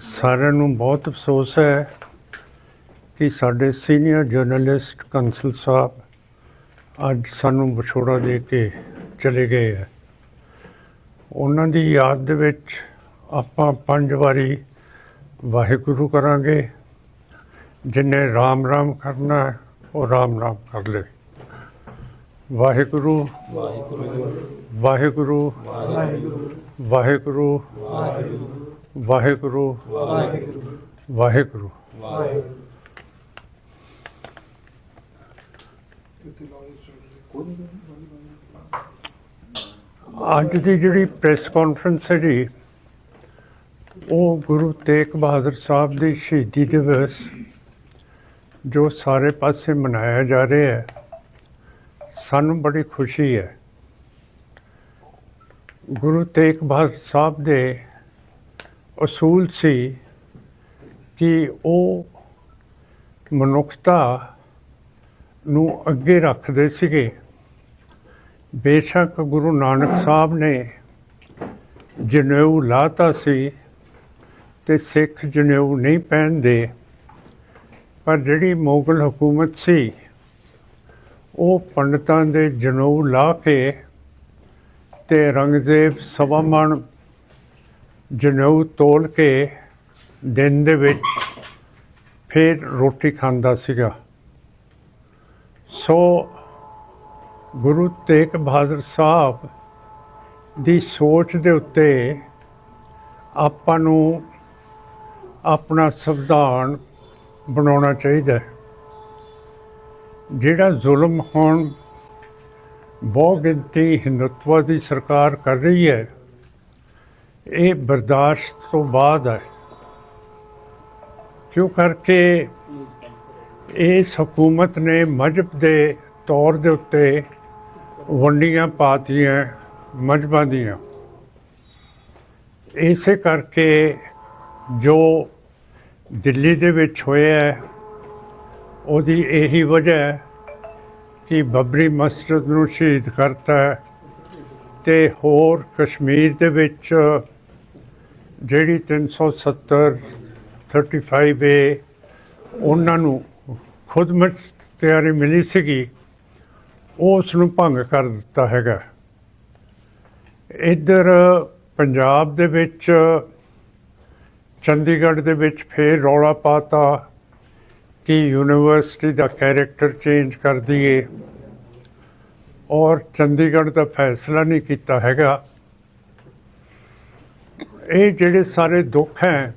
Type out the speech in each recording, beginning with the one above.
ਸਾਰਿਆਂ ਨੂੰ ਬਹੁਤ ਅਫਸੋਸ ਹੈ ਕਿ ਸਾਡੇ ਸੀਨੀਅਰ ਜਰਨਲਿਸਟ ਕੰਸਲ ਸਾਹਿਬ ਅੱਜ ਸਾਨੂੰ ਵਿਛੋੜਾ ਦੇ ਕੇ ਚਲੇ ਗਏ ਹੈ। ਉਹਨਾਂ ਦੀ ਯਾਦ ਦੇ ਵਿੱਚ ਆਪਾਂ ਪੰਜ ਵਾਰੀ ਵਾਹਿਗੁਰੂ ਕਰਾਂਗੇ ਜਿਨੇ ਰਾਮ ਰਾਮ ਕਰਨਾ ਹੈ, ਉਹ ਰਾਮ ਰਾਮ ਕਰ ਲੈ। ਵਾਹਿਗੁਰੂ ਵਾਹਿਗੁਰੂ। ਵਾਹਿਗੁਰੂ ਵਾਹਿਗੁਰੂ। ਵਾਹਿਗੁਰੂ। ਵਾਹਿਗੁਰੂ। ਵਾਹਿਗੁਰੂ। ਅੱਜ ਦੀ ਜਿਹੜੀ ਪ੍ਰੈਸ ਕਾਨਫਰੰਸ ਹੈ ਜੀ, ਉਹ ਗੁਰੂ ਤੇਗ ਬਹਾਦਰ ਸਾਹਿਬ ਦੀ ਸ਼ਹੀਦੀ ਦਿਵਸ, ਜੋ ਸਾਰੇ ਪਾਸੇ ਮਨਾਇਆ ਜਾ ਰਿਹਾ ਹੈ, ਸਾਨੂੰ ਬੜੀ ਖੁਸ਼ੀ ਹੈ। ਗੁਰੂ ਤੇਗ ਬਹਾਦਰ ਸਾਹਿਬ ਦੇ ਅਸੂਲ ਸੀ ਕਿ ਉਹ ਮਨੁੱਖਤਾ ਨੂੰ ਅੱਗੇ ਰੱਖਦੇ ਸੀਗੇ। ਬੇਸ਼ੱਕ ਗੁਰੂ ਨਾਨਕ ਸਾਹਿਬ ਨੇ ਜਨੇਊ ਲਾਤਾ ਸੀ ਤੇ ਸਿੱਖ ਜਨੇਊ ਨਹੀਂ ਪਹਿਨਦੇ ਪਰ ਜਿਹੜੀ ਮੁਗਲ ਹਕੂਮਤ ਸੀ, ਉਹ ਪੰਡਤਾਂ ਦੇ ਜਨੇਊ ਲਾ ਕੇ ਤੇ ਰੰਗਜ਼ੇਬ ਸਵਾਮਣ ਜਨੇਊ ਤੋਲ ਕੇ ਦਿਨ ਦੇ ਵਿੱਚ ਫਿਰ ਰੋਟੀ ਖਾਂਦਾ ਸੀਗਾ। ਸੋ ਗੁਰੂ ਤੇਗ ਬਹਾਦਰ ਸਾਹਿਬ ਦੀ ਸੋਚ ਦੇ ਉੱਤੇ ਆਪਾਂ ਨੂੰ ਆਪਣਾ ਸੰਵਿਧਾਨ ਬਣਾਉਣਾ ਚਾਹੀਦਾ ਜਿਹੜਾ ਜ਼ੁਲਮ ਹੁਣ ਬਹੁਗਿਣਤੀ ਹਿੰਦੁਤਵਾ ਦੀ ਸਰਕਾਰ ਕਰ ਰਹੀ ਹੈ ਇਹ ਬਰਦਾਸ਼ਤ ਤੋਂ ਬਾਅਦ ਹੈ। ਕਿਉਂ ਕਰਕੇ ਇਸ ਹਕੂਮਤ ਨੇ ਮਜਬ ਦੇ ਤੌਰ ਦੇ ਉੱਤੇ ਵੰਡੀਆਂ ਪਾਤੀਆਂ ਮਜਬਾਂ ਦੀਆਂ। ਇਸੇ ਕਰਕੇ ਜੋ ਦਿੱਲੀ ਦੇ ਵਿੱਚ ਹੋਇਆ ਉਹਦੀ ਇਹੀ ਵਜ੍ਹਾ ਹੈ ਕਿ ਬਬਰੀ ਮਸਜਿਦ ਨੂੰ ਸ਼ਹੀਦ ਕਰਤਾ ਹੈ ਤੇ ਹੋਰ ਕਸ਼ਮੀਰ ਦੇ ਵਿੱਚ ਜਿਹੜੀ 370 35 ਏ, ਉਹਨਾਂ ਨੂੰ ਖੁਦ ਤਿਆਰੀ ਮਿਲੀ ਸੀਗੀ ਉਸ ਨੂੰ ਭੰਗ ਕਰ ਦਿੱਤਾ ਹੈਗਾ। ਇੱਧਰ ਪੰਜਾਬ ਦੇ ਵਿੱਚ, ਚੰਡੀਗੜ੍ਹ ਦੇ ਵਿੱਚ ਫੇਰ ਰੌਲਾ ਪਾਤਾ ਕਿ ਯੂਨੀਵਰਸਿਟੀ ਦਾ ਕੈਰੈਕਟਰ ਚੇਂਜ ਕਰ ਦਈਏ। ਔਰ ਚੰਡੀਗੜ੍ਹ ਦਾ ਫੈਸਲਾ ਨਹੀਂ ਕੀਤਾ ਹੈਗਾ। ਇਹ ਜਿਹੜੇ ਸਾਰੇ ਦੁੱਖ ਹੈ,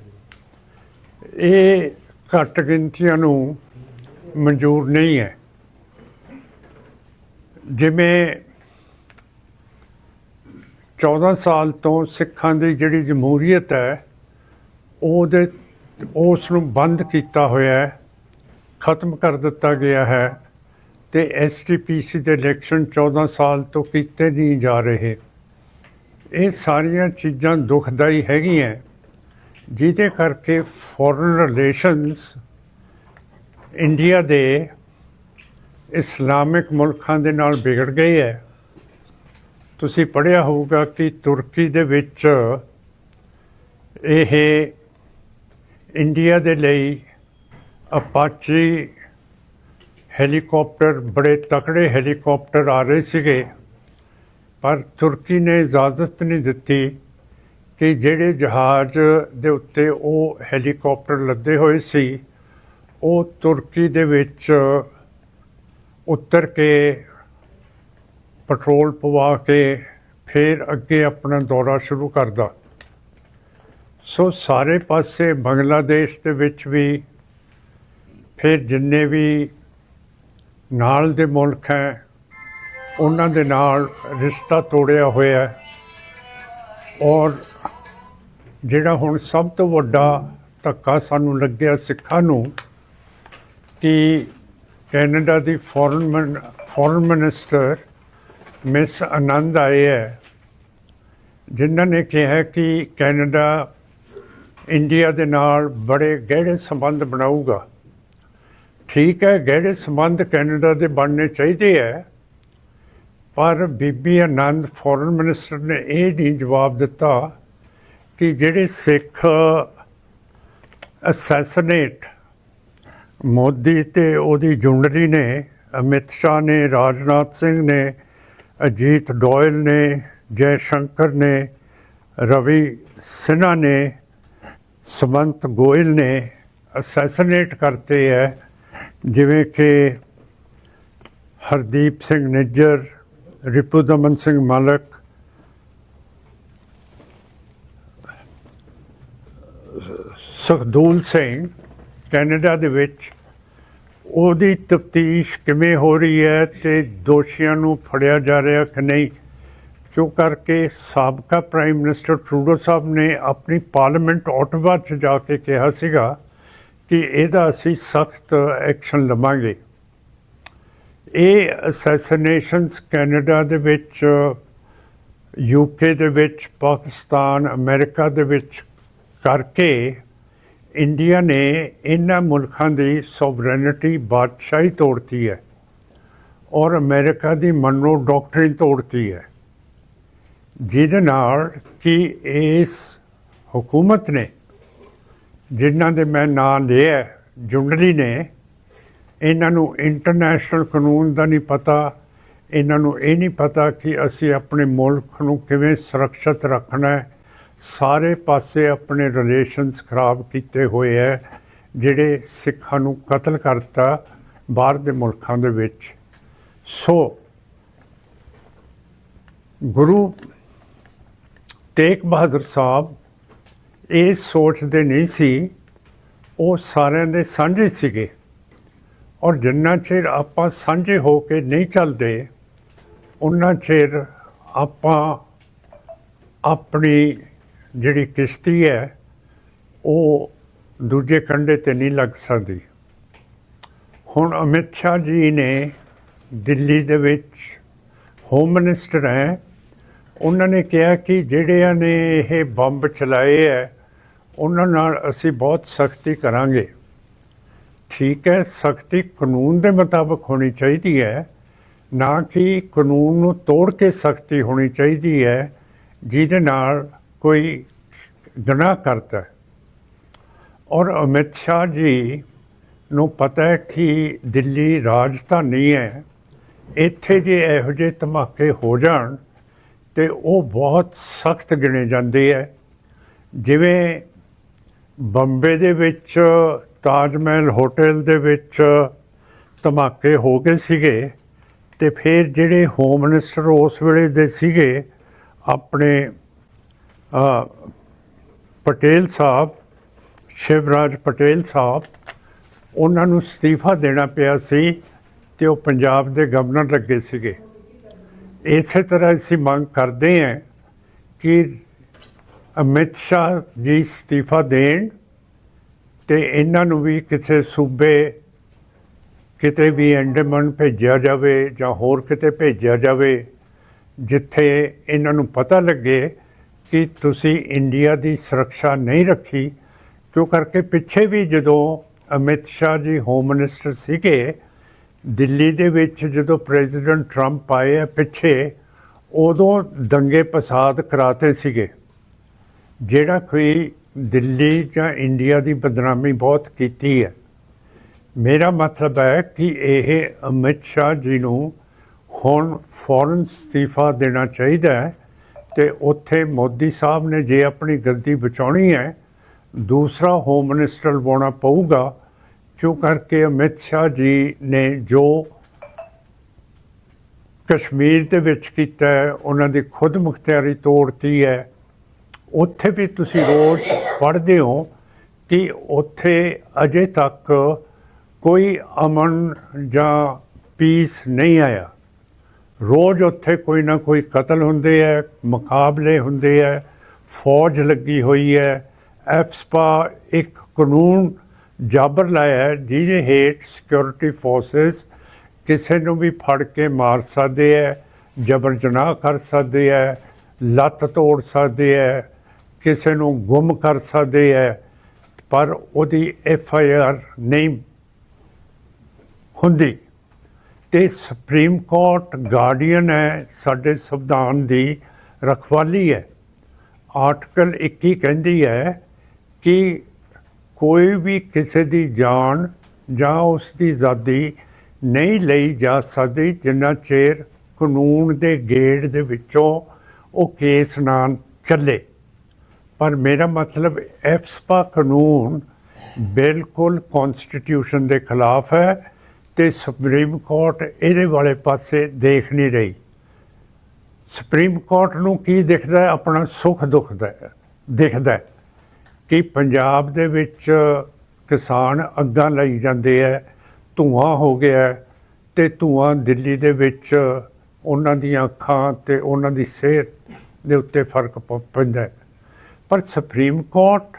ਇਹ ਘੱਟ ਗਿਣਤੀਆਂ ਨੂੰ ਮਨਜ਼ੂਰ ਨਹੀਂ ਹੈ। ਜਿਵੇਂ 14 ਸਾਲ ਤੋਂ ਸਿੱਖਾਂ ਦੀ ਜਿਹੜੀ ਜਮਹੂਰੀਅਤ ਹੈ, ਉਹਦੇ, ਉਸ ਨੂੰ ਬੰਦ ਕੀਤਾ ਹੋਇਆ ਹੈ, ਖਤਮ ਕਰ ਦਿੱਤਾ ਗਿਆ ਹੈ ਤੇ ਐਸਟੀਪੀਸੀ ਦੇ ਇਲੈਕਸ਼ਨ 14 ਸਾਲ ਤੋਂ ਕੀਤੇ ਨਹੀਂ ਜਾ ਰਹੇ। ਇਹ ਸਾਰੀਆਂ ਚੀਜ਼ਾਂ ਦੁਖਦਾਈ ਹੈਗੀਆਂ। ਜਿਹਦੇ ਕਰਕੇ ਫੋਰਨ ਰਿਲੇਸ਼ਨਸ ਇੰਡੀਆ ਦੇ ਇਸਲਾਮਿਕ ਮੁਲਕਾਂ ਦੇ ਨਾਲ ਵਿਗੜ ਗਏ ਹੈ। ਤੁਸੀਂ ਪੜ੍ਹਿਆ ਹੋਊਗਾ ਕਿ ਤੁਰਕੀ ਦੇ ਵਿੱਚ ਇਹ ਇੰਡੀਆ ਦੇ ਲਈ ਅਪਾਚੀ ਹੈਲੀਕਾਪਟਰ ਬੜੇ ਤਕੜੇ ਹੈਲੀਕਾਪਟਰ ਆ ਰਹੇ ਸੀਗੇ। ਪਰ ਤੁਰਕੀ ਨੇ ਇਜਾਜ਼ਤ ਨਹੀਂ ਦਿੱਤੀ ਕਿ ਜਿਹੜੇ ਜਹਾਜ਼ ਦੇ ਉੱਤੇ ਉਹ ਹੈਲੀਕਾਪਟਰ ਲੱਦੇ ਹੋਏ ਸੀ, ਉਹ ਤੁਰਕੀ ਦੇ ਵਿੱਚ ਉਤਰ ਕੇ ਪੈਟਰੋਲ ਪਵਾ ਕੇ ਫਿਰ ਅੱਗੇ ਆਪਣਾ ਦੌਰਾ ਸ਼ੁਰੂ ਕਰਦਾ। ਸੋ ਸਾਰੇ ਪਾਸੇ ਬੰਗਲਾਦੇਸ਼ ਦੇ ਵਿੱਚ ਵੀ ਫਿਰ ਜਿੰਨੇ ਵੀ ਨਾਲ ਦੇ ਮੁਲਕ ਹੈ ਉਹਨਾਂ ਦੇ ਨਾਲ ਰਿਸ਼ਤਾ ਤੋੜਿਆ ਹੋਇਆ ਹੈ। ਔਰ ਜਿਹੜਾ ਹੁਣ ਸਭ ਤੋਂ ਵੱਡਾ ਧੱਕਾ ਸਾਨੂੰ ਲੱਗਿਆ ਸਿੱਖਾਂ ਨੂੰ ਕਿ ਕੈਨੇਡਾ ਦੀ foreign foreign minister miss Anand ਆਏ ਹੈ, ਜਿਨ੍ਹਾਂ ਨੇ ਕਿਹਾ ਕਿ ਕੈਨੇਡਾ ਇੰਡੀਆ ਦੇ ਨਾਲ ਬੜੇ ਗਹਿਰੇ ਸੰਬੰਧ ਬਣਾਊਗਾ। ਠੀਕ ਹੈ ਗਹਿਰੇ ਸੰਬੰਧ ਕੈਨੇਡਾ ਦੇ ਬਣਨੇ ਚਾਹੀਦੇ ਹੈ ਪਰ ਬੀਬੀ ਆਨੰਦ ਫੋਰਨ ਮਿਨਿਸਟਰ ਨੇ ਇਹ ਨਹੀਂ ਜਵਾਬ ਦਿੱਤਾ ਕਿ ਜਿਹੜੇ ਸਿੱਖ ਅਸੈਸਨੇਟ ਮੋਦੀ ਤੇ ਉਹਦੀ ਜੁੰਡਲੀ ਨੇ, ਅਮਿਤ ਸ਼ਾਹ ਨੇ, ਰਾਜਨਾਥ ਸਿੰਘ ਨੇ, ਅਜੀਤ ਡੋਇਲ ਨੇ ਜੈ ਸ਼ੰਕਰ ਨੇ, ਰਵੀ ਸਿਨਹਾ ਨੇ ਸਮੰਤ ਗੋਇਲ ਨੇ ਅਸੈਸਨੇਟ ਕਰਤੇ ਹੈ, ਜਿਵੇਂ ਕਿ ਹਰਦੀਪ ਸਿੰਘ ਨਿੱਜਰ ਰਿਪੂ ਦਮਨ ਸਿੰਘ ਮਾਲਕ, ਸੁਖਦੂਲ ਸਿੰਘ, ਕੈਨੇਡਾ ਦੇ ਵਿੱਚ। ਉਹਦੀ ਤਫਤੀਸ਼ ਕਿਵੇਂ ਹੋ ਰਹੀ ਹੈ ਤੇ ਦੋਸ਼ੀਆਂ ਨੂੰ ਫੜਿਆ ਜਾ ਰਿਹਾ ਕਿ ਨਹੀਂ, ਜੋ ਕਰਕੇ ਸਾਬਕਾ ਪ੍ਰਾਈਮ ਮਿਨਿਸਟਰ ਟਰੂਡੋ ਸਾਹਿਬ ਨੇ ਆਪਣੀ ਪਾਰਲੀਮੈਂਟ ਆਟੋਵਾ 'ਚ ਜਾ ਕੇ ਕਿਹਾ ਸੀਗਾ ਕਿ ਇਹਦਾ ਅਸੀਂ ਸਖਤ ਐਕਸ਼ਨ ਲਵਾਂਗੇ। ਇਹ ਅਸੈਸੀਨੇਸ਼ਨਸ ਕੈਨੇਡਾ ਦੇ ਵਿੱਚ, ਯੂਕੇ ਦੇ ਵਿੱਚ, ਪਾਕਿਸਤਾਨ, ਅਮਰੀਕਾ ਦੇ ਵਿੱਚ ਕਰਕੇ ਇੰਡੀਆ ਨੇ ਇਹਨਾਂ ਮੁਲਕਾਂ ਦੀ ਸੋਵਰੇਨਿਟੀ ਬਾਦਸ਼ਾਹੀ ਤੋੜਤੀ ਹੈ ਔਰ ਅਮਰੀਕਾ ਦੀ ਮਨੋ ਡਾਕਟਰਿਨ ਤੋੜਤੀ ਹੈ। ਜਿਹਦੇ ਨਾਲ ਕਿ ਇਸ ਹਕੂਮਤ ਨੇ, ਜਿਨ੍ਹਾਂ ਦੇ ਮੈਂ ਨਾਂ ਲਿਆ ਜੁੰਡਲੀ ਨੇ ਇਹਨਾਂ ਨੂੰ ਇੰਟਰਨੈਸ਼ਨਲ ਕਾਨੂੰਨ ਦਾ ਨਹੀਂ ਪਤਾ, ਇਹਨਾਂ ਨੂੰ ਇਹ ਨਹੀਂ ਪਤਾ ਕਿ ਅਸੀਂ ਆਪਣੇ ਮੁਲਕ ਨੂੰ ਕਿਵੇਂ ਸੁਰੱਖਿਅਤ ਰੱਖਣਾ ਹੈ। ਸਾਰੇ ਪਾਸੇ ਆਪਣੇ ਰਿਲੇਸ਼ਨਸ ਖਰਾਬ ਕੀਤੇ ਹੋਏ ਹੈ, ਜਿਹੜੇ ਸਿੱਖਾਂ ਨੂੰ ਕਤਲ ਕਰਤਾ ਬਾਹਰ ਦੇ ਮੁਲਕਾਂ ਦੇ ਵਿੱਚ। ਸੋ, ਗੁਰੂ ਤੇਗ ਬਹਾਦਰ ਸਾਹਿਬ ਇਹ ਸੋਚਦੇ ਨਹੀਂ ਸੀ, ਉਹ ਸਾਰਿਆਂ ਦੇ ਸਾਂਝੇ ਸੀਗੇ। ਔਰ ਜਿੰਨਾ ਚਿਰ ਆਪਾਂ ਸਾਂਝੇ ਹੋ ਕੇ ਨਹੀਂ ਚੱਲਦੇ ਉਹਨਾਂ ਚਿਰ ਆਪਾਂ ਆਪਣੀ ਜਿਹੜੀ ਕਿਸ਼ਤੀ ਹੈ, ਉਹ ਦੂਜੇ ਕੰਢੇ ਤੇ ਨਹੀਂ ਲੱਗ ਸਕਦੀ। ਹੁਣ ਅਮਿਤ ਸ਼ਾਹ ਜੀ ਨੇ ਦਿੱਲੀ ਦੇ ਵਿੱਚ ਹੋਮ ਮਿਨਿਸਟਰ ਹੈ। ਉਹਨਾਂ ਨੇ ਕਿਹਾ ਕਿ ਜਿਹੜਿਆਂ ਨੇ ਇਹ ਬੰਬ ਚਲਾਏ ਹੈ, ਉਹਨਾਂ ਨਾਲ ਅਸੀਂ ਬਹੁਤ ਸਖਤੀ ਕਰਾਂਗੇ। ਠੀਕ ਹੈ, ਸਖਤੀ ਕਾਨੂੰਨ ਦੇ ਮੁਤਾਬਕ ਹੋਣੀ ਚਾਹੀਦੀ ਹੈ। ਨਾ ਕਿ ਕਾਨੂੰਨ ਨੂੰ ਤੋੜ ਕੇ ਸਖਤੀ ਹੋਣੀ ਚਾਹੀਦੀ ਹੈ, ਜਿਹਦੇ ਨਾਲ ਕੋਈ ਗੁਨਾਹ ਕਰਦਾ ਔਰ ਅਮਿਤ ਸ਼ਾਹ ਜੀ ਨੂੰ ਪਤਾ ਹੈ ਕਿ ਦਿੱਲੀ ਰਾਜਧਾਨੀ ਹੈ। ਇੱਥੇ ਜੇ ਇਹੋ ਜਿਹੇ ਧਮਾਕੇ ਹੋ ਜਾਣ, ਤੇ ਉਹ ਬਹੁਤ ਸਖਤ ਗਿਣੇ ਜਾਂਦੇ ਹੈ। ਜਿਵੇਂ ਬੰਬੇ ਦੇ ਵਿੱਚ ਤਾਜ ਮਹਿਲ ਹੋਟਲ ਦੇ ਵਿੱਚ ਧਮਾਕੇ ਹੋ ਗਏ ਸੀਗੇ ਤੇ ਫਿਰ ਜਿਹੜੇ ਹੋਮ ਮਿਨਿਸਟਰ ਉਸ ਵੇਲੇ ਦੇ ਸੀਗੇ, ਆਪਣੇ ਪਟੇਲ ਸਾਹਿਬ, ਸ਼ਿਵਰਾਜ ਪਟੇਲ ਸਾਹਿਬ, ਉਹਨਾਂ ਨੂੰ ਅਸਤੀਫਾ ਦੇਣਾ ਪਿਆ ਸੀ ਤੇ ਉਹ ਪੰਜਾਬ ਦੇ ਗਵਰਨਰ ਲੱਗੇ ਸੀਗੇ। ਇਸੇ ਤਰ੍ਹਾਂ ਅਸੀਂ ਮੰਗ ਕਰਦੇ ਹਾਂ ਕਿ ਅਮਿਤ ਸ਼ਾਹ ਜੀ ਅਸਤੀਫਾ ਦੇਣ ਤੇ ਇਹਨਾਂ ਨੂੰ ਵੀ ਕਿਸੇ ਸੂਬੇ ਕਿਤੇ ਵੀ ਐਂਡਮਨ ਭੇਜਿਆ ਜਾਵੇ ਜਾਂ ਹੋਰ ਕਿਤੇ ਭੇਜਿਆ ਜਾਵੇ, ਜਿੱਥੇ ਇਹਨਾਂ ਨੂੰ ਪਤਾ ਲੱਗੇ ਕਿ ਤੁਸੀਂ ਇੰਡੀਆ ਦੀ ਸੁਰੱਖਿਆ ਨਹੀਂ ਰੱਖੀ, ਕਿਉਂ ਕਰਕੇ ਪਿੱਛੇ ਵੀ ਜਦੋਂ ਅਮਿਤ ਸ਼ਾਹ ਜੀ ਹੋਮ ਮਿਨਿਸਟਰ ਸੀਗੇ, ਦਿੱਲੀ ਦੇ ਵਿੱਚ ਜਦੋਂ ਪ੍ਰੈਜ਼ੀਡੈਂਟ ਟਰੰਪ ਆਏ ਆ ਪਿੱਛੇ, ਉਦੋਂ ਦੰਗੇ ਪਸਾਦ ਕਰਾਤੇ ਸੀਗੇ। ਜਿਹੜਾ ਕੋਈ ਦਿੱਲੀ ਜਾਂ ਇੰਡੀਆ ਦੀ ਬਦਨਾਮੀ ਬਹੁਤ ਕੀਤੀ ਹੈ। ਮੇਰਾ ਮਤਲਬ ਹੈ ਕਿ ਇਹ ਅਮਿਤ ਸ਼ਾਹ ਜੀ ਨੂੰ ਹੁਣ ਫੌਰਨ ਅਸਤੀਫਾ ਦੇਣਾ ਚਾਹੀਦਾ ਹੈ ਤੇ ਉੱਥੇ ਮੋਦੀ ਸਾਹਿਬ ਨੇ ਜੇ ਆਪਣੀ ਗੱਦੀ ਬਚਾਉਣੀ ਹੈ ਦੂਸਰਾ ਹੋਮ ਮਿਨਿਸਟਰ ਲਵਾਉਣਾ ਪਊਗਾ। ਕਿਉਂ ਕਰਕੇ ਅਮਿਤ ਸ਼ਾਹ ਜੀ ਨੇ ਜੋ ਕਸ਼ਮੀਰ ਦੇ ਵਿੱਚ ਕੀਤਾ ਹੈ, ਉਹਨਾਂ ਦੀ ਖੁਦ ਮੁਖਤਿਆਰੀ ਤੋੜਤੀ ਹੈ। ਉੱਥੇ ਵੀ ਤੁਸੀਂ ਰੋਜ਼ ਪੜ੍ਹਦੇ ਹੋ ਕਿ ਉੱਥੇ ਅਜੇ ਤੱਕ ਕੋਈ ਅਮਨ ਜਾਂ ਪੀਸ ਨਹੀਂ ਆਇਆ। ਰੋਜ਼ ਉੱਥੇ ਕੋਈ ਨਾ ਕੋਈ ਕਤਲ ਹੁੰਦੇ ਹੈ ਮੁਕਾਬਲੇ ਹੁੰਦੇ ਹੈ ਫੌਜ ਲੱਗੀ ਹੋਈ ਹੈ ਐਫਸਪਾ ਇੱਕ ਕਾਨੂੰਨ ਜਾਬਰ ਲਾਇਆ ਹੈ, ਜਿਹਦੇ ਹੇਠ ਸਿਕਿਉਰਿਟੀ ਫੋਰਸਸ ਕਿਸੇ ਨੂੰ ਵੀ ਫੜ ਕੇ ਮਾਰ ਸਕਦੇ ਹੈ ਜਬਰ ਜਨਾਹ ਕਰ ਸਕਦੇ ਹੈ ਲੱਤ ਤੋੜ ਸਕਦੇ ਹੈ ਕਿਸੇ ਨੂੰ ਗੁੰਮ ਕਰ ਸਕਦੇ ਹੈ ਪਰ ਉਹਦੀ ਐਫ ਆਈ ਆਰ ਨਹੀਂ ਹੁੰਦੀ। ਤੇ ਸੁਪਰੀਮ ਕੋਰਟ ਗਾਰਡੀਅਨ ਹੈ ਸਾਡੇ ਸੰਵਿਧਾਨ ਦੀ ਰਖਵਾਲੀ ਹੈ ਆਰਟੀਕਲ 21 ਕਹਿੰਦੀ ਹੈ ਕਿ ਕੋਈ ਵੀ ਕਿਸੇ ਦੀ ਜਾਨ ਜਾਂ ਉਸ ਦੀ ਆਜ਼ਾਦੀ ਨਹੀਂ ਲਈ ਜਾ ਸਕਦੀ, ਜਿੰਨਾ ਚਿਰ ਕਾਨੂੰਨ ਦੇ ਗੇੜ ਦੇ ਵਿੱਚੋਂ ਉਹ ਕੇਸ ਨਾ ਚੱਲੇ। ਪਰ ਮੇਰਾ ਮਤਲਬ ਐਫਸਪਾ ਕਾਨੂੰਨ ਬਿਲਕੁਲ ਕਨਸਟੀਟਿਊਸ਼ਨ ਦੇ ਖਿਲਾਫ ਹੈ ਤੇ ਸੁਪਰੀਮ ਕੋਰਟ ਇਹਦੇ ਵਾਲੇ ਪਾਸੇ ਦੇਖ ਨਹੀਂ ਰਹੀ। ਸੁਪਰੀਮ ਕੋਰਟ ਨੂੰ ਕੀ ਦਿਖਦਾ ਆਪਣਾ ਸੁੱਖ ਦੁੱਖਦਾ ਹੈ। ਦਿਖਦਾ ਕਿ ਪੰਜਾਬ ਦੇ ਵਿੱਚ ਕਿਸਾਨ ਅੱਗਾਂ ਲਈ ਜਾਂਦੇ ਹੈ, ਧੂਆਂ ਹੋ ਗਿਆ ਹੈ ਤੇ ਧੂਆਂ ਦਿੱਲੀ ਦੇ ਵਿੱਚ ਉਹਨਾਂ ਦੀਆਂ ਅੱਖਾਂ ਤੇ ਉਹਨਾਂ ਦੀ ਸਿਹਤ ਦੇ ਉੱਤੇ ਫ਼ਰਕ ਪੈਂਦਾ ਹੈ। ਪਰ ਸੁਪਰੀਮ ਕੋਰਟ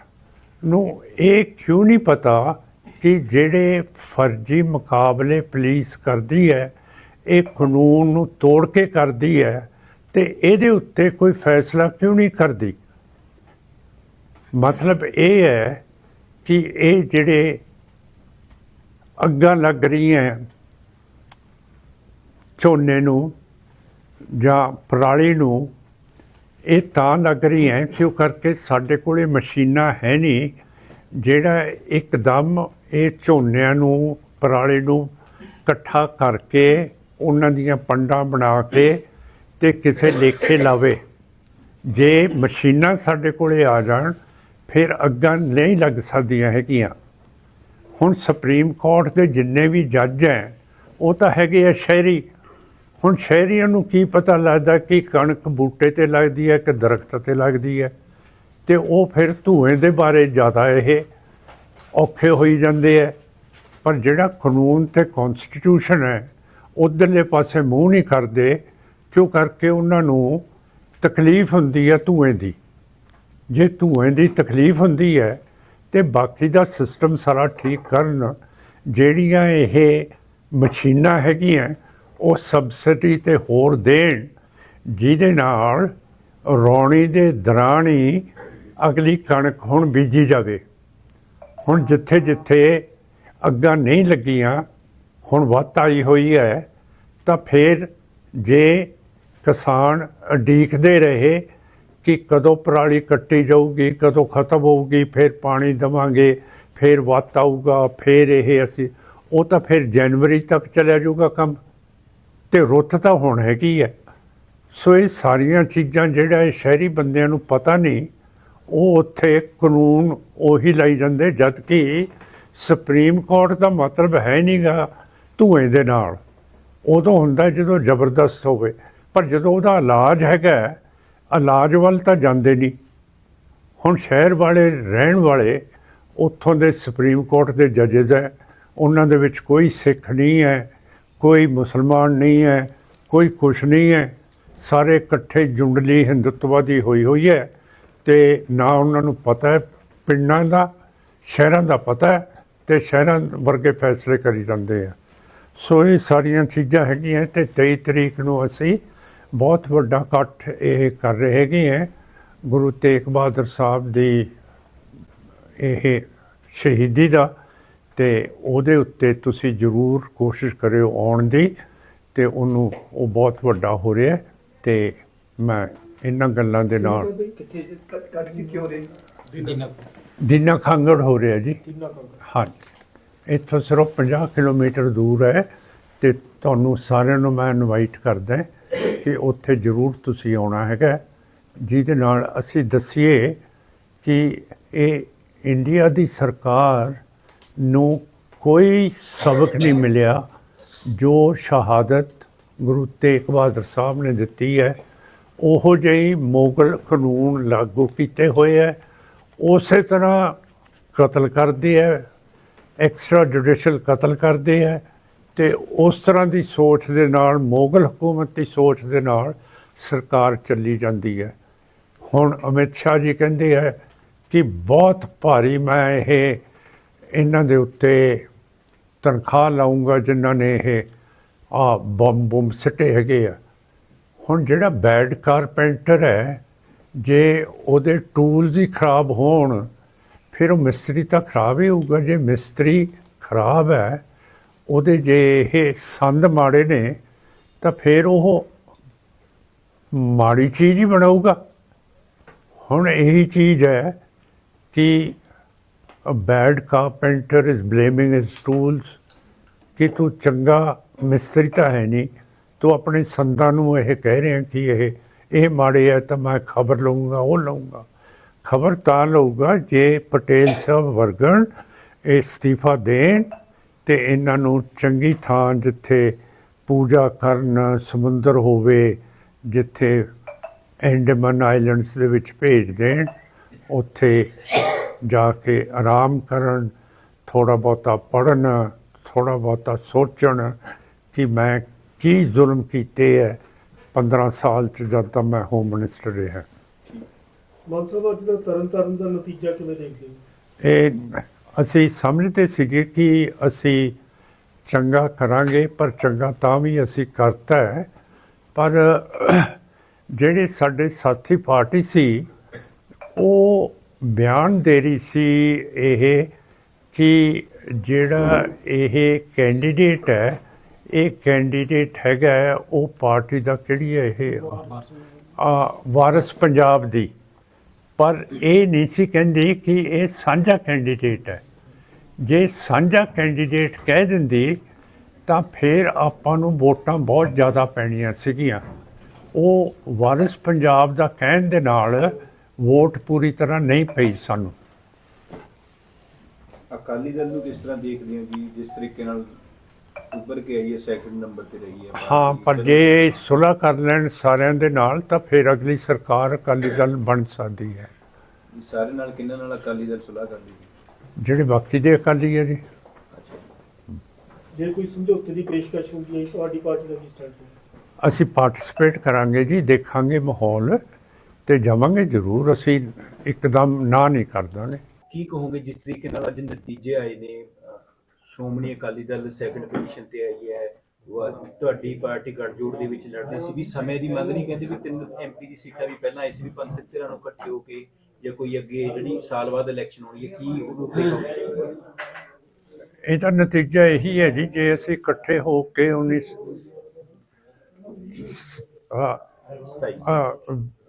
ਨੂੰ ਇਹ ਕਿਉਂ ਨਹੀਂ ਪਤਾ ਕਿ ਜਿਹੜੇ ਫਰਜ਼ੀ ਮੁਕਾਬਲੇ ਪੁਲਿਸ ਕਰਦੀ ਹੈ, ਇਹ ਕਾਨੂੰਨ ਨੂੰ ਤੋੜ ਕੇ ਕਰਦੀ ਹੈ ਤੇ ਇਹਦੇ ਉੱਤੇ ਕੋਈ ਫੈਸਲਾ ਕਿਉਂ ਨਹੀਂ ਕਰਦੀ? ਮਤਲਬ ਇਹ ਹੈ ਕਿ ਇਹ ਜਿਹੜੇ ਅੱਗਾਂ ਲੱਗ ਰਹੀਆਂ ਝੋਨੇ ਨੂੰ ਜਾਂ ਪਰਾਲੀ ਨੂੰ ਇਹ ਤਾਂ ਲੱਗ ਰਹੀ ਹੈ ਕਿਉਂ ਕਰਕੇ ਸਾਡੇ ਕੋਲੇ ਮਸ਼ੀਨਾਂ ਹੈ ਨਹੀਂ, ਜਿਹੜਾ ਇੱਕਦਮ ਇਹ ਝੋਨਿਆਂ ਨੂੰ, ਪਰਾਲੇ ਨੂੰ ਇਕੱਠਾ ਕਰਕੇ ਉਹਨਾਂ ਦੀਆਂ ਪੰਡਾਂ ਬਣਾ ਕੇ ਤੇ ਕਿਸੇ ਲੇਖੇ ਲਾਵੇ। ਜੇ ਮਸ਼ੀਨਾਂ ਸਾਡੇ ਕੋਲੇ ਆ ਜਾਣ, ਫਿਰ ਅੱਗਾਂ ਨਹੀਂ ਲੱਗ ਸਕਦੀਆਂ ਹੈਗੀਆਂ। ਹੁਣ ਸੁਪਰੀਮ ਕੋਰਟ ਦੇ ਜਿੰਨੇ ਵੀ ਜੱਜ ਹੈ, ਉਹ ਤਾਂ ਹੈਗੇ ਆ ਸ਼ਹਿਰੀ। ਹੁਣ ਸ਼ਹਿਰੀਆਂ ਨੂੰ ਕੀ ਪਤਾ ਲੱਗਦਾ ਕਿ ਕਣਕ ਬੂਟੇ ਤੇ ਲੱਗਦੀ ਹੈ ਕਿ ਦਰਖਤ ਤੇ ਲੱਗਦੀ ਹੈ? ਤੇ ਉਹ ਫਿਰ ਧੂਏ ਦੇ ਬਾਰੇ ਜ਼ਿਆਦਾ ਇਹ ਔਖੇ ਹੋਈ ਜਾਂਦੇ ਹੈ। ਪਰ ਜਿਹੜਾ ਕਾਨੂੰਨ ਤੇ ਕਨਸਟੀਟਿਊਸ਼ਨ ਹੈ, ਉਧਰਲੇ ਪਾਸੇ ਮੂੰਹ ਨਹੀਂ ਕਰਦੇ, ਕਿਉਂ ਕਰਕੇ ਉਹਨਾਂ ਨੂੰ ਤਕਲੀਫ ਹੁੰਦੀ ਹੈ ਧੂਏ ਦੀ? ਜੇ ਧੂਏ ਦੀ ਤਕਲੀਫ ਹੁੰਦੀ ਹੈ, ਤੇ ਬਾਕੀ ਦਾ ਸਿਸਟਮ ਸਾਰਾ ਠੀਕ ਕਰਨ ਜਿਹੜੀਆਂ ਇਹ ਮਸ਼ੀਨਾਂ ਹੈਗੀਆਂ ਉਹ ਸਬਸਿਡੀ ਤੇ ਹੋਰ ਦੇਣ, ਜਿਹਦੇ ਨਾਲ ਰੌਣੀ ਦੇ ਦੌਰਾਨ ਹੀ ਅਗਲੀ ਕਣਕ ਹੁਣ ਬੀਜੀ ਜਾਵੇ। ਹੁਣ ਜਿੱਥੇ ਜਿੱਥੇ ਅੱਗਾਂ ਨਹੀਂ ਲੱਗੀਆਂ, ਹੁਣ ਵੱਧ ਆਈ ਹੋਈ ਹੈ, ਤਾਂ ਫਿਰ ਜੇ ਕਿਸਾਨ ਉਡੀਕਦੇ ਰਹੇ ਕਿ ਕਦੋਂ ਪਰਾਲੀ ਕੱਟੀ ਜਾਊਗੀ, ਕਦੋਂ ਖਤਮ ਹੋਊਗੀ, ਫਿਰ ਪਾਣੀ ਦਵਾਂਗੇ, ਫਿਰ ਵੱਧ ਆਊਗਾ, ਫਿਰ ਇਹ ਅਸੀਂ, ਉਹ ਤਾਂ ਫਿਰ ਜਨਵਰੀ ਤੱਕ ਚੱਲਿਆ ਜਾਊਗਾ ਕੰਮ। ਤੇ ਰੁੱਤ ਤਾਂ ਹੁਣ ਹੈਗੀ ਹੈ। ਸੋ ਇਹ ਸਾਰੀਆਂ ਚੀਜ਼ਾਂ ਜਿਹੜਾ ਇਹ ਸ਼ਹਿਰੀ ਬੰਦਿਆਂ ਨੂੰ ਪਤਾ ਨਹੀਂ, ਉਹ ਉੱਥੇ ਕਾਨੂੰਨ ਉਹੀ ਲਾਈ ਜਾਂਦੇ ਜਦ ਕਿ ਸੁਪਰੀਮ ਕੋਰਟ ਦਾ ਮਤਲਬ ਹੈ ਨਹੀਂਗਾ ਧੂਏ ਦੇ ਨਾਲ। ਉਦੋਂ ਹੁੰਦਾ ਜਦੋਂ ਜ਼ਬਰਦਸਤ ਹੋਵੇ। ਪਰ ਜਦੋਂ ਉਹਦਾ ਇਲਾਜ ਹੈਗਾ, ਇਲਾਜ ਵੱਲ ਤਾਂ ਜਾਂਦੇ ਨਹੀਂ। ਹੁਣ ਸ਼ਹਿਰ ਵਾਲੇ, ਰਹਿਣ ਵਾਲੇ, ਉੱਥੋਂ ਦੇ ਸੁਪਰੀਮ ਕੋਰਟ ਦੇ ਜੱਜਸ ਹੈ, ਉਹਨਾਂ ਦੇ ਵਿੱਚ ਕੋਈ ਸਿੱਖ ਨਹੀਂ ਹੈ। ਕੋਈ ਮੁਸਲਮਾਨ ਨਹੀਂ ਹੈ, ਕੋਈ ਕੁਛ ਨਹੀਂ ਹੈ। ਸਾਰੇ ਇਕੱਠੇ ਜੁੰਡਲੀ ਹਿੰਦੁੱਤਵਾਦੀ ਹੋਈ ਹੋਈ ਹੈ ਤੇ ਨਾ ਉਹਨਾਂ ਨੂੰ ਪਤਾ ਹੈ, ਪਿੰਡਾਂ ਦਾ, ਸ਼ਹਿਰਾਂ ਦਾ ਪਤਾ ਹੈ ਤੇ ਸ਼ਹਿਰਾਂ ਵਰਗੇ ਫੈਸਲੇ ਕਰੀ ਜਾਂਦੇ ਆ। ਸੋ ਇਹ ਸਾਰੀਆਂ ਚੀਜ਼ਾਂ ਹੈਗੀਆਂ ਤੇ 23 ਤਰੀਕ ਨੂੰ ਅਸੀਂ ਬਹੁਤ ਵੱਡਾ ਇਕੱਠ ਇਹ ਕਰ ਰਹੇ ਹੈਗੇ ਹੈ। ਗੁਰੂ ਤੇਗ ਬਹਾਦਰ ਸਾਹਿਬ ਦੀ ਇਹ ਸ਼ਹੀਦੀ ਦਾ ਤੇ ਉਹਦੇ ਉੱਤੇ ਤੁਸੀਂ ਜ਼ਰੂਰ ਕੋਸ਼ਿਸ਼ ਕਰਿਓ ਆਉਣ ਦੀ ਤੇ ਉਹਨੂੰ ਉਹ ਬਹੁਤ ਵੱਡਾ ਹੋ ਰਿਹਾ ਹੈ ਤੇ ਮੈਂ ਇਹਨਾਂ ਗੱਲਾਂ ਦੇ ਨਾਲ ਕਿੱਥੇ ਕੱਟ ਕੱਟ ਕੇ ਕਿਉਂ ਦੇ ਦਿਨਾ ਖਾਂਗੜ ਹੋ ਰਿਹਾ ਜੀ। ਹਾਂਜੀ। ਇੱਥੋਂ ਸਿਰਫ 50 ਕਿਲੋਮੀਟਰ ਦੂਰ ਹੈ ਤੇ ਤੁਹਾਨੂੰ ਸਾਰਿਆਂ ਨੂੰ ਮੈਂ ਇਨਵਾਈਟ ਕਰਦਾ ਕਿ ਉੱਥੇ ਜ਼ਰੂਰ ਤੁਸੀਂ ਆਉਣਾ ਹੈਗਾ। ਜਿਹਦੇ ਨਾਲ ਅਸੀਂ ਦੱਸੀਏ ਕਿ ਇਹ ਇੰਡੀਆ ਦੀ ਸਰਕਾਰ ਨੂੰ ਕੋਈ ਸਬਕ ਨਹੀਂ ਮਿਲਿਆ ਜੋ ਸ਼ਹਾਦਤ ਗੁਰੂ ਤੇਗ ਬਹਾਦਰ ਸਾਹਿਬ ਨੇ ਦਿੱਤੀ ਹੈ। ਉਹੋ ਜਿਹੀ ਮੋਗਲ ਕਾਨੂੰਨ ਲਾਗੂ ਕੀਤੇ ਹੋਏ ਹੈ। ਉਸੇ ਤਰ੍ਹਾਂ ਕਤਲ ਕਰਦੇ ਹੈ ਐਕਸਟਰਾ ਜੁਡੀਸ਼ੀਅਲ ਕਤਲ ਕਰਦੇ ਹੈ ਤੇ ਉਸ ਤਰ੍ਹਾਂ ਦੀ ਸੋਚ ਦੇ ਨਾਲ, ਮੋਗਲ ਹਕੂਮਤ ਦੀ ਸੋਚ ਦੇ ਨਾਲ ਸਰਕਾਰ ਚੱਲੀ ਜਾਂਦੀ ਹੈ। ਹੁਣ ਅਮਿਤ ਸ਼ਾਹ ਜੀ ਕਹਿੰਦੇ ਹੈ ਕਿ ਬਹੁਤ ਭਾਰੀ ਮੈਂ ਇਹ ਇਹਨਾਂ ਦੇ ਉੱਤੇ ਤਨਖਾਹ ਲਾਉਂਗਾ ਜਿਨ੍ਹਾਂ ਨੇ ਇਹ ਆ ਬੰਬ ਬੰਬ ਸਿੱਟੇ ਹੈਗੇ ਆ। ਹੁਣ ਜਿਹੜਾ ਬੈਡ ਕਾਰਪੈਂਟਰ ਹੈ, ਜੇ ਉਹਦੇ ਟੂਲਸ ਹੀ ਖਰਾਬ ਹੋਣ, ਫਿਰ ਉਹ ਮਿਸਤਰੀ ਤਾਂ ਖਰਾਬ ਹੀ ਹੋਊਗਾ। ਜੇ ਮਿਸਤਰੀ ਖਰਾਬ ਹੈ, ਉਹਦੇ ਜੇ ਇਹ ਸੰਦ ਮਾੜੇ ਨੇ, ਤਾਂ ਫਿਰ ਉਹ ਮਾੜੀ ਚੀਜ਼ ਹੀ ਬਣਾਊਗਾ। ਹੁਣ ਇਹੀ ਚੀਜ਼ ਹੈ ਕਿ a bad carpenter is blaming his tools ਕਿ ਤੂੰ ਚੰਗਾ ਮਿਸਤਰੀ ਤਾਂ ਹੈ ਨਹੀਂ। ਤੂੰ ਆਪਣੇ ਸੰਦਾਂ ਨੂੰ ਇਹ ਕਹਿ ਰਿਹਾ ਕਿ ਇਹ ਇਹ ਮਾੜੇ ਹੈ ਤਾਂ ਮੈਂ ਖਬਰ ਲਊਂਗਾ, ਉਹ ਲਊਂਗਾ। ਖਬਰ ਤਾਂ ਲਊਗਾ ਜੇ ਪਟੇਲ ਸਾਹਿਬ ਵਰਗਣ ਇਹ ਅਸਤੀਫਾ ਦੇਣ ਤੇ ਇਹਨਾਂ ਨੂੰ ਚੰਗੀ ਥਾਂ ਜਿੱਥੇ ਪੂਜਾ ਕਰਨ ਸਮੁੰਦਰ ਹੋਵੇ, ਜਿੱਥੇ ਐਂਡਮਨ ਆਈਲੈਂਡਸ ਦੇ ਵਿੱਚ ਭੇਜ ਦੇਣ, ਉੱਥੇ ਜਾ ਕੇ ਆਰਾਮ ਕਰਨ ਥੋੜਾ ਬਹੁਤਾ ਪੜਨ ਥੋੜਾ ਬਹੁਤਾ ਸੋਚਣ ਕਿ ਮੈਂ ਕੀ ਜ਼ੁਲਮ ਕੀਤੇ ਹੈ 15 ਸਾਲ ਚ ਜਦ ਤੱਕ ਮੈਂ ਹੋਮ ਮਿਨਿਸਟਰ ਰਿਹਾ। ਮਾਨ ਸਾਹਿਬ ਅੱਜ ਦਾ ਤਰਨ ਤਾਰਨ ਦਾ ਨਤੀਜਾ ਕਿਵੇਂ ਦੇਖਦੇ ਹੋ? ਇਹ ਅਸੀਂ ਸਮਝਦੇ ਸੀਗੇ ਕਿ ਅਸੀਂ ਚੰਗਾ ਕਰਾਂਗੇ ਪਰ ਚੰਗਾ ਤਾਂ ਵੀ ਅਸੀਂ ਕਰਤਾ ਹੈ ਪਰ ਜਿਹੜੇ ਸਾਡੇ ਸਾਥੀ ਪਾਰਟੀ ਸੀ ਉਹ ਬਿਆਨ ਦੇ ਰਹੀ ਸੀ ਇਹ ਕਿ ਜਿਹੜਾ ਇਹ ਕੈਂਡੀਡੇਟ ਹੈ, ਇਹ ਕੈਂਡੀਡੇਟ ਹੈਗਾ ਉਹ ਪਾਰਟੀ ਦਾ ਕਿਹੜੀ ਹੈ ਇਹ? ਆ, ਵਾਰਸ ਪੰਜਾਬ ਦੀ। ਪਰ ਇਹ ਨਹੀਂ ਸੀ ਕਹਿੰਦੀ ਕਿ ਇਹ ਸਾਂਝਾ ਕੈਂਡੀਡੇਟ ਹੈ। ਜੇ ਸਾਂਝਾ ਕੈਂਡੀਡੇਟ ਕਹਿ ਦਿੰਦੀ, ਤਾਂ ਫਿਰ ਆਪਾਂ ਨੂੰ ਵੋਟਾਂ ਬਹੁਤ ਜ਼ਿਆਦਾ ਪੈਣੀਆਂ ਸੀਗੀਆਂ। ਉਹ ਵਾਰਿਸ ਪੰਜਾਬ ਦਾ ਕਹਿਣ ਦੇ ਨਾਲ ਵੋਟ ਪੂਰੀ ਤਰ੍ਹਾਂ ਨਹੀਂ ਪਈ ਸਾਨੂੰ। ਅਕਾਲੀ ਦਲ ਨੂੰ ਕਿਸ ਤਰ੍ਹਾਂ ਦੇਖਦੇ ਹੋ ਜੀ? ਜਿਸ ਤਰੀਕੇ ਨਾਲ ਉੱਭਰ ਕੇ ਆਈ ਹੈ ਸੈਕੰਡ ਨੰਬਰ ਤੇ ਰਹੀ ਹੈ। ਹਾਂ ਪਰ ਜੇ ਸੁਲ੍ਹਾ ਕਰ ਲੈਣ ਸਾਰਿਆਂ ਦੇ ਨਾਲ ਤਾਂ ਫਿਰ ਅਗਲੀ ਸਰਕਾਰ ਅਕਾਲੀ ਦਲ ਬਣ ਸਕਦੀ ਹੈ। ਸਾਰੇ ਨਾਲ ਕਿੰਨਾਂ ਨਾਲ ਅਕਾਲੀ ਦਲ ਸੁਲਾਹ ਕਰ ਲਈ ਜਿਹੜੇ ਬਾਕੀ ਦੇ ਅਕਾਲੀ ਹੈ ਜੀ। ਜੇ ਕੋਈ ਸਮਝੌਤੇ ਦੀ ਪੇਸ਼ਕਸ਼ ਹੁੰਦੀ ਹੈ ਤੁਹਾਡੀ ਪਾਰਟੀ ਦਾ ਕੀ ਸਟੈਂਡ ਹੈ? ਅਸੀਂ ਪਾਰਟਿਸਿਪੇਟ ਕਰਾਂਗੇ ਜੀ ਦੇਖਾਂਗੇ ਮਾਹੌਲ। ਤੇ ਜਾਵਾਂਗੇ ਜ਼ਰੂਰ ਅਸੀਂ ਇੱਕਦਮ ਨਾ ਨਹੀਂ ਕਰ ਦਾਂਗੇ। ਕੀ ਕਹੋਗੇ ਜਿਸ ਤਰੀਕੇ ਨਾਲ ਅੱਜ ਨਤੀਜੇ ਆਏ ਨੇ? ਸ਼੍ਰੋਮਣੀ ਅਕਾਲੀ ਦਲ ਸੈਕੰਡ ਪੋਜੀਸ਼ਨ ਤੇ ਆਈ ਹੈ। ਤੁਹਾਡੀ ਪਾਰਟੀ ਗੱਠਜੋੜ ਦੇ ਵਿੱਚ ਲੜਦੀ ਸੀ। ਵੀ ਸਮੇਂ ਦੀ ਮੰਗ ਨਹੀਂ ਕਹਿੰਦੇ ਵੀ ਤਿੰਨ ਐਮਪੀ ਦੀ ਸੀਟਾਂ ਵੀ ਪਹਿਲਾਂ ਆਈ ਸੀ ਵੀ ਪੰਥਕ ਧਿਰਾਂ ਨੂੰ ਇਕੱਠੇ ਹੋ ਕੇ ਜਾਂ ਕੋਈ ਅੱਗੇ ਜਿਹੜੀ ਸਾਲ ਬਾਅਦ ਇਲੈਕਸ਼ਨ ਹੋਣੀ ਹੈ ਕੀ ਉਹਨੂੰ ਉੱਤੇ ਕਹੋਗੇ ਇਹਦਾ ਨਤੀਜਾ ਇਹੀ ਹੈ ਜੀ ਜੇ ਅਸੀਂ ਇਕੱਠੇ ਹੋ ਕੇ 19 ਆ ਆ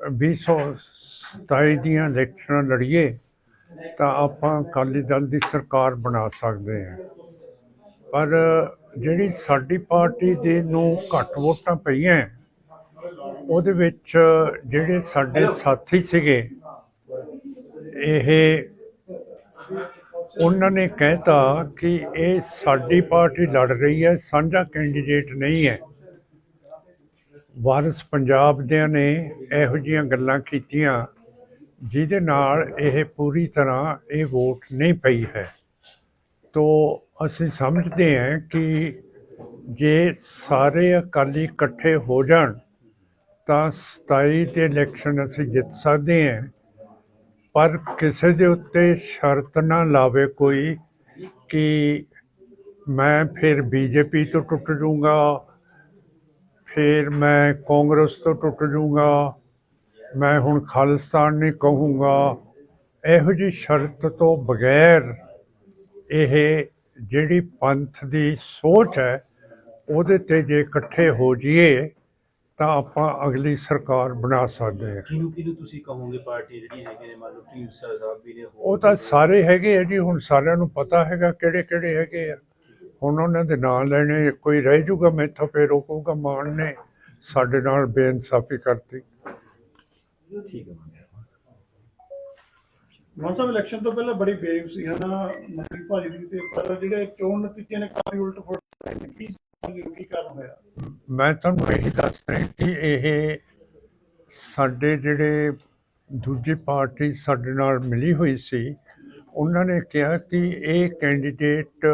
2027 ਦੀਆਂ ਇਲੈਕਸ਼ਨਾਂ ਲੜੀਏ ਤਾਂ ਆਪਾਂ ਅਕਾਲੀ ਦਲ ਦੀ ਸਰਕਾਰ ਬਣਾ ਸਕਦੇ ਹਾਂ। ਪਰ ਜਿਹੜੀ ਸਾਡੀ ਪਾਰਟੀ ਦੇ ਨੂੰ ਘੱਟ ਵੋਟਾਂ ਪਈਆਂ, ਉਹਦੇ ਵਿੱਚ ਜਿਹੜੇ ਸਾਡੇ ਸਾਥੀ ਸੀਗੇ, ਇਹ ਉਹਨਾਂ ਨੇ ਕਹਿਤਾ ਕਿ ਇਹ ਸਾਡੀ ਪਾਰਟੀ ਲੜ ਰਹੀ ਹੈ, ਸਾਂਝਾ ਕੈਂਡੀਡੇਟ ਨਹੀਂ ਹੈ। ਵਾਰਿਸ ਪੰਜਾਬ ਦਿਆਂ ਨੇ ਇਹੋ ਜਿਹੀਆਂ ਗੱਲਾਂ ਕੀਤੀਆਂ, ਜਿਹਦੇ ਨਾਲ ਇਹ ਪੂਰੀ ਤਰ੍ਹਾਂ ਇਹ ਵੋਟ ਨਹੀਂ ਪਈ ਹੈ। ਤੋ ਅਸੀਂ ਸਮਝਦੇ ਹਾਂ ਕਿ ਜੇ ਸਾਰੇ ਅਕਾਲੀ ਇਕੱਠੇ ਹੋ ਜਾਣ, ਤਾਂ 27 'ਤੇ ਇਲੈਕਸ਼ਨ ਅਸੀਂ ਜਿੱਤ ਸਕਦੇ ਹਾਂ। ਪਰ ਕਿਸੇ ਦੇ ਉੱਤੇ ਸ਼ਰਤ ਨਾ ਲਾਵੇ ਕੋਈ ਕਿ ਮੈਂ ਫਿਰ ਬੀਜੇਪੀ ਤੋਂ ਟੁੱਟ ਜਾਊਂਗਾ ਫਿਰ ਮੈਂ ਕਾਂਗਰਸ ਤੋਂ ਟੁੱਟ ਜਾਊਂਗਾ ਮੈਂ ਹੁਣ ਖਾਲਿਸਤਾਨ ਨਹੀਂ ਕਹੂੰਗਾ। ਇਹੋ ਜੀ ਸ਼ਰਤ ਤੋਂ ਬਗੈਰ ਇਹ ਜਿਹੜੀ ਪੰਥ ਦੀ ਸੋਚ ਹੈ ਉਹਦੇ ਤੇ ਜੇ ਇਕੱਠੇ ਹੋ ਜਾਈਏ ਤਾਂ ਆਪਾਂ ਅਗਲੀ ਸਰਕਾਰ ਬਣਾ ਸਕਦੇ ਹਾਂ। ਕਿਹਨੂੰ ਕਿਹਨੂੰ ਤੁਸੀਂ ਕਹੋਗੇ ਪਾਰਟੀ ਜਿਹੜੀਆਂ ਹੈਗੀਆਂ ਨੇ? ਮੰਨ ਲਓ ਢੀਂਡਸਾ ਸਾਹਿਬ ਵੀ ਨੇ ਉਹ ਤਾਂ ਸਾਰੇ ਹੈਗੇ ਆ ਜੀ ਹੁਣ ਸਾਰਿਆਂ ਨੂੰ ਪਤਾ ਹੈਗਾ ਕਿਹੜੇ ਕਿਹੜੇ ਹੈਗੇ ਆ। ਹੁਣ ਉਹਨਾਂ ਦੇ ਨਾਂ ਲੈਣੇ ਕੋਈ ਰਹਿ ਜੂਗਾ ਮੈਥੋਂ ਫੇਰ ਉਹ ਕਹੂਗਾ ਮਾਨ ਨੇ ਸਾਡੇ ਨਾਲ ਬੇਇਨਸਾਫੀ ਕਰਤੀ। ਠੀਕ ਹੈ ਮਾਨ ਸਾਹਿਬ ਇਲੈਕਸ਼ਨ ਤੋਂ ਪਹਿਲਾਂ ਬੜੀ ਬੇਵ ਸੀ ਹਨਾ? ਮੰਤਰੀ ਭਾਜੀ ਦੀ ਤੇ ਪਰ ਜਿਹੜੇ ਚੋਣ ਨਤੀਜੇ ਨੇ ਕਾਫੀ ਉਲਟ ਫੁਲਟ ਹੋਏ ਨੇ। ਕੀ ਸਮਝਦੇ ਹੋ ਕੀ ਕਾਰਨ ਹੋਇਆ? ਮੈਂ ਤੁਹਾਨੂੰ ਇਹੀ ਦੱਸ ਰਿਹਾ ਕਿ ਇਹ ਸਾਡੇ ਜਿਹੜੇ ਦੂਜੀ ਪਾਰਟੀ ਸਾਡੇ ਨਾਲ ਮਿਲੀ ਹੋਈ ਸੀ ਉਹਨਾਂ ਨੇ ਕਿਹਾ ਕਿ ਇਹ ਕੈਂਡੀਡੇਟ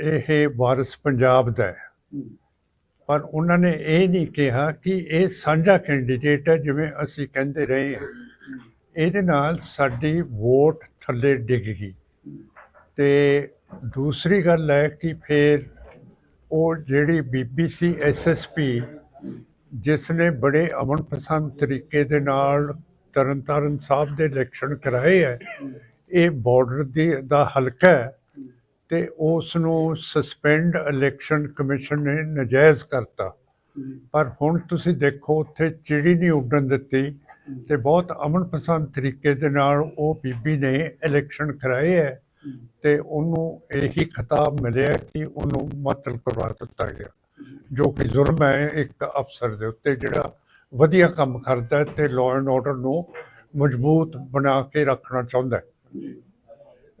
ਇਹ ਵਾਰਿਸ ਪੰਜਾਬ ਦਾ ਹੈ। ਪਰ ਉਹਨਾਂ ਨੇ ਇਹ ਨਹੀਂ ਕਿਹਾ ਕਿ ਇਹ ਸਾਂਝਾ ਕੈਂਡੀਡੇਟ ਹੈ ਜਿਵੇਂ ਅਸੀਂ ਕਹਿੰਦੇ ਰਹੇ ਹਾਂ। ਇਹਦੇ ਨਾਲ ਸਾਡੀ ਵੋਟ ਥੱਲੇ ਡਿੱਗ ਗਈ। ਤੇ ਦੂਸਰੀ ਗੱਲ ਹੈ ਕਿ ਫਿਰ ਉਹ ਜਿਹੜੀ ਬੀਬੀਸੀ ਐਸਐਸਪੀ ਜਿਸ ਨੇ ਬੜੇ ਅਮਨ ਪਸੰਦ ਤਰੀਕੇ ਦੇ ਨਾਲ ਤਰਨਤਾਰਨ ਸਾਹਿਬ ਦੇ ਇਲੈਕਸ਼ਨ ਕਰਾਏ ਹੈ ਇਹ ਬਾਰਡਰ ਦੀ ਦਾ ਹਲਕਾ ਹੈ। ਤੇ ਉਸ ਨੂੰ ਸਸਪੈਂਡ ਇਲੈਕਸ਼ਨ ਕਮਿਸ਼ਨ ਨੇ ਨਜਾਇਜ਼ ਕਰਤਾ। ਪਰ ਹੁਣ ਤੁਸੀਂ ਦੇਖੋ ਉੱਥੇ ਚਿੜੀ ਨਹੀਂ ਉੱਡਣ ਦਿੱਤੀ ਤੇ ਬਹੁਤ ਅਮਨ ਪਸੰਦ ਤਰੀਕੇ ਦੇ ਨਾਲ ਉਹ ਬੀਬੀ ਨੇ ਇਲੈਕਸ਼ਨ ਕਰਾਏ ਹੈ ਤੇ ਉਹਨੂੰ ਇਹੀ ਖਿਤਾਬ ਮਿਲਿਆ ਕਿ ਉਹਨੂੰ ਮੁਅੱਤਲ ਕਰਵਾ ਦਿੱਤਾ ਗਿਆ ਜੋ ਕਿ ਜ਼ੁਲਮ ਹੈ ਇੱਕ ਅਫਸਰ ਦੇ ਉੱਤੇ ਜਿਹੜਾ ਵਧੀਆ ਕੰਮ ਕਰਦਾ ਤੇ ਲਾਅ ਐਂਡ ਆਰਡਰ ਨੂੰ ਮਜ਼ਬੂਤ ਬਣਾ ਕੇ ਰੱਖਣਾ ਚਾਹੁੰਦਾ ਹੈ।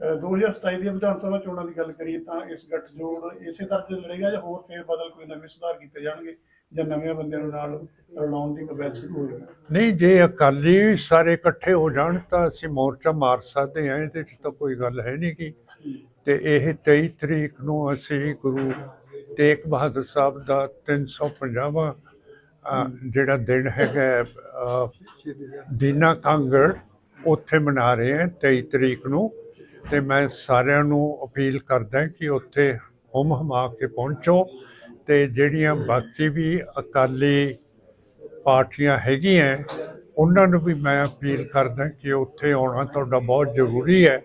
2027 ਦੀਆਂ ਵਿਧਾਨ ਸਭਾ ਚੋਣਾਂ ਦੀ ਗੱਲ ਕਰੀਏ ਤਾਂ ਇਸ ਗੱਠਜੋੜ ਇਸੇ ਤਰ੍ਹਾਂ ਦੇ ਲੜੇਗਾ ਜਾਂ ਹੋਰ ਫੇਰ ਬਦਲ ਕੋਈ ਨਵੇਂ ਸੁਧਾਰ ਕੀਤੇ ਜਾਣਗੇ ਜਾਂ ਨਵੇਂ ਬੰਦਿਆਂ ਨੂੰ ਨਾਲ ਰਲਾਉਣ ਦੀ ਕਵਾਇਦ ਸ਼ੁਰੂ ਹੋਵੇਗੀ ਨਹੀਂ ਜੇ ਅਕਾਲੀ ਸਾਰੇ ਇਕੱਠੇ ਹੋ ਜਾਣ ਤਾਂ ਅਸੀਂ ਮੋਰਚਾ ਮਾਰ ਸਕਦੇ ਹਾਂ ਇਹਦੇ 'ਚ ਤਾਂ ਕੋਈ ਗੱਲ ਹੈ ਨਹੀਂ ਕਿ ਤੇ ਇਹ 23 ਤਰੀਕ ਨੂੰ ਅਸੀਂ ਗੁਰੂ ਤੇਗ ਬਹਾਦਰ ਸਾਹਿਬ ਦਾ 350ਵਾਂ ਅ, ਜਿਹੜਾ ਦਿਨ ਹੈਗਾ ਦੀਨਾ ਕਾਂਗੜ ਉੱਥੇ ਮਨਾ ਰਹੇ ਹਾਂ 23 ਤਰੀਕ ਨੂੰ। ਤੇ ਮੈਂ ਸਾਰਿਆਂ ਨੂੰ ਅਪੀਲ ਕਰਦਾ ਕਿ ਉੱਥੇ ਹੁਮ ਹਮਾ ਕੇ ਪਹੁੰਚੋ ਤੇ ਜਿਹੜੀਆਂ ਬਾਕੀ ਵੀ ਅਕਾਲੀ ਪਾਰਟੀਆਂ ਹੈਗੀਆਂ, ਉਹਨਾਂ ਨੂੰ ਵੀ ਮੈਂ ਅਪੀਲ ਕਰਦਾ ਕਿ ਉੱਥੇ ਆਉਣਾ ਤੁਹਾਡਾ ਬਹੁਤ ਜ਼ਰੂਰੀ ਹੈ।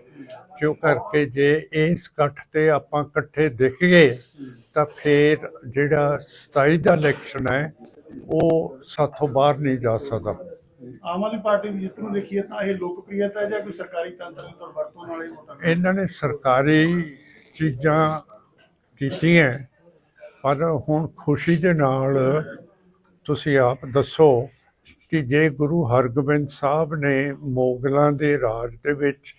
ਕਿਉਂ ਕਰਕੇ ਜੇ ਇਸ ਇਕੱਠ ਤੇ ਆਪਾਂ ਇਕੱਠੇ ਦਿਖ ਗਏ, ਤਾਂ ਫਿਰ ਜਿਹੜਾ 27 ਦਾ ਇਲੈਕਸ਼ਨ ਹੈ, ਉਹ ਸਾਥੋਂ ਬਾਹਰ ਨਹੀਂ ਜਾ ਸਕਦਾ। ਆਮ ਆਦਮੀ ਪਾਰਟੀ ਦੀ ਜਿੱਤ ਨੂੰ ਦੇਖੀਏ ਤਾਂ ਇਹ ਲੋਕਪ੍ਰਿਯਤਾ ਹੈ ਜਾਂ ਕੋਈ ਸਰਕਾਰੀ ਤੰਤਰ ਦੀ ਵਰਤੋਂ ਨਾਲ ਇਹ ਵੋਟਾਂ ਇਹਨਾਂ ਨੇ ਸਰਕਾਰੀ ਚੀਜ਼ਾਂ ਕੀਤੀਆਂ, ਪਰ ਹੁਣ ਖੁਸ਼ੀ ਦੇ ਨਾਲ ਤੁਸੀਂ ਆਪ ਦੱਸੋ ਕਿ ਜੇ ਗੁਰੂ ਹਰਗੋਬਿੰਦ ਸਾਹਿਬ ਨੇ ਮੋਗਲਾਂ ਦੇ ਰਾਜ ਦੇ ਵਿੱਚ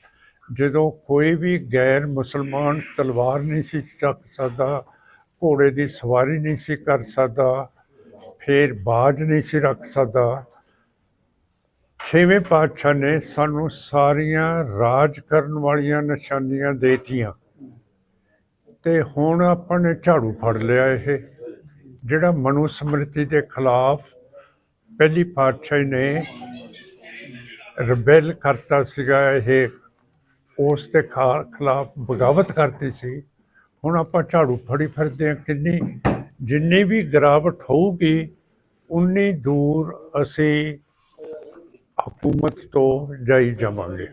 ਜਦੋਂ ਕੋਈ ਵੀ ਗੈਰ ਮੁਸਲਮਾਨ ਤਲਵਾਰ ਨਹੀਂ ਸੀ ਚੱਕ ਸਕਦਾ, ਘੋੜੇ ਦੀ ਸਵਾਰੀ ਨਹੀਂ ਸੀ ਕਰ ਸਕਦਾ, ਫੇਰ ਬਾਜ ਨਹੀਂ ਸੀ ਰੱਖ ਸਕਦਾ ਛੇਵੇਂ ਪਾਤਸ਼ਾਹ ਨੇ ਸਾਨੂੰ ਸਾਰੀਆਂ ਰਾਜ ਕਰਨ ਵਾਲੀਆਂ ਨਿਸ਼ਾਨੀਆਂ ਦੇਤੀਆਂ। ਤੇ ਹੁਣ ਆਪਾਂ ਨੇ ਝਾੜੂ ਫੜ ਲਿਆ ਇਹ, ਜਿਹੜਾ ਮਨੂ ਸਮ੍ਰਿਤੀ ਦੇ ਖਿਲਾਫ ਪਹਿਲੀ ਪਾਤਸ਼ਾਹੀ ਨੇ ਰਬੈਲ ਕਰਤਾ ਸੀਗਾ ਇਹ, ਉਸ ਦੇ ਖਾ- ਖਿਲਾਫ ਬਗਾਵਤ ਕਰਤੀ ਸੀ। ਹੁਣ ਆਪਾਂ ਝਾੜੂ ਫੜੀ ਫਿਰਦੇ ਹਾਂ, ਕਿੰਨੀ, ਜਿੰਨੀ ਵੀ ਗਿਰਾਵਟ ਹੋਊਗੀ, ਉਨੀ ਦੂਰ ਅਸੀਂ ਹਕੂਮਤ ਤੋਂ ਜਾਈ ਜਾਵਾਂਗੇ।